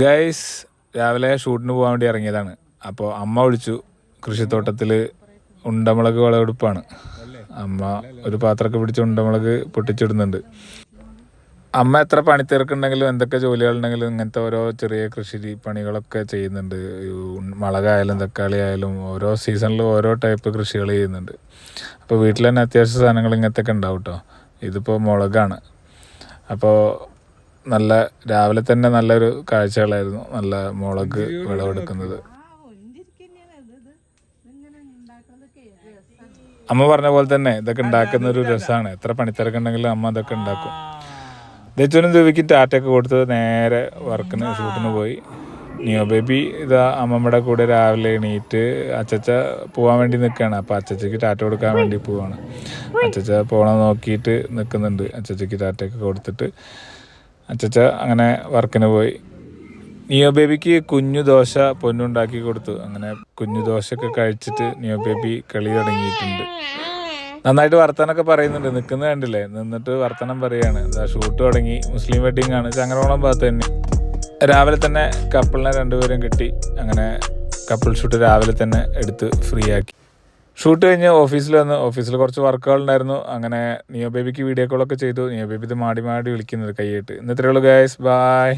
Guys രാവിലെ ഷൂട്ടിന് പോകാൻ വേണ്ടി ഇറങ്ങിയതാണ്. അപ്പോൾ അമ്മ വിളിച്ചു. കൃഷിത്തോട്ടത്തിൽ ഉണ്ടമുളക് വിളവെടുപ്പാണ്. അമ്മ ഒരു പാത്രമൊക്കെ പിടിച്ച് ഉണ്ടമുളക് പൊട്ടിച്ചിടുന്നുണ്ട്. അമ്മ എത്ര പണി തീർക്കുന്നുണ്ടെങ്കിലും എന്തൊക്കെ ജോലികളുണ്ടെങ്കിലും ഇങ്ങനത്തെ ഓരോ ചെറിയ കൃഷി പണികളൊക്കെ ചെയ്യുന്നുണ്ട്. മുളകായാലും തക്കാളി ആയാലും ഓരോ സീസണിലും ഓരോ ടൈപ്പ് കൃഷികൾ ചെയ്യുന്നുണ്ട്. അപ്പോൾ വീട്ടിൽ തന്നെ അത്യാവശ്യ സാധനങ്ങൾ ഇങ്ങനത്തെ ഒക്കെ ഉണ്ടാവും കേട്ടോ ഇതിപ്പോൾ മുളകാണ്. അപ്പോൾ നല്ല രാവിലെ തന്നെ നല്ലൊരു കാഴ്ചകളായിരുന്നു നല്ല മുളക് വിളവെടുക്കുന്നത്. അമ്മ പറഞ്ഞ പോലെ തന്നെ ഇതൊക്കെ ഉണ്ടാക്കുന്ന ഒരു രസമാണ്. എത്ര പണിത്തിരക്കുണ്ടെങ്കിലും അമ്മ ഇതൊക്കെ ഉണ്ടാക്കും. ദച്ചുനും ദേവിക്ക് ടാറ്റയൊക്കെ കൊടുത്ത് നേരെ വർക്കിന് ഷൂട്ടിന് പോയി. ന്യൂ ബേബി ഇതാ അമ്മമ്മയുടെ കൂടെ രാവിലെ എണീറ്റ് അച്ചച്ച പോകാൻ വേണ്ടി നിൽക്കുകയാണ് അപ്പോൾ അച്ചച്ചയ്ക്ക് ടാറ്റ കൊടുക്കാൻ വേണ്ടി പോവാണ്. അച്ചച്ച പോകണം നോക്കിയിട്ട് നിൽക്കുന്നുണ്ട് അച്ചച്ചയ്ക്ക് ടാറ്റയൊക്കെ കൊടുത്തിട്ട് അച്ചച്ച അങ്ങനെ വർക്കിന് പോയി. നിയോ ബേബിക്ക് കുഞ്ഞു ദോശ പൊന്നുണ്ടാക്കി കൊടുത്തു. അങ്ങനെ കുഞ്ഞു ദോശയൊക്കെ കഴിച്ചിട്ട് നിയോ ബേബി കളി തുടങ്ങിയിട്ടുണ്ട്. നന്നായിട്ട് വർത്തനൊക്കെ പറയുന്നുണ്ട്. നിൽക്കുന്നത് കണ്ടില്ലേ? നിന്നിട്ട് വർത്തനം പറയാണ്. എന്താ ഷൂട്ട് തുടങ്ങി. മുസ്ലിം വെഡിങ് ആണ്. ചങ്ങനോളം ഭാഗത്ത് തന്നെ. രാവിലെ തന്നെ കപ്പിളിനെ രണ്ടുപേരും കിട്ടി. അങ്ങനെ കപ്പിൾ ഷൂട്ട് രാവിലെ തന്നെ എടുത്ത് ഫ്രീ ആക്കി. ഷൂട്ട് കഴിഞ്ഞ് ഓഫീസിൽ വന്ന് ഓഫീസിൽ കുറച്ച് വർക്കുകൾ ഉണ്ടായിരുന്നു അങ്ങനെ നിയോ ബേബിക്ക് വീഡിയോ കോളൊക്കെ ചെയ്തു. നിയോ ബേബി ഇത് മാടി മാടി വിളിക്കുന്നത് കൈയിട്ട്. ഇന്നത്രേ ഉള്ളൂ ഗൈസ് ബായ്